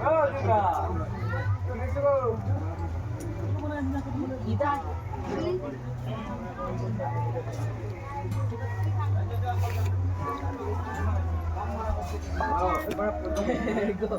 아, 이다. 이거.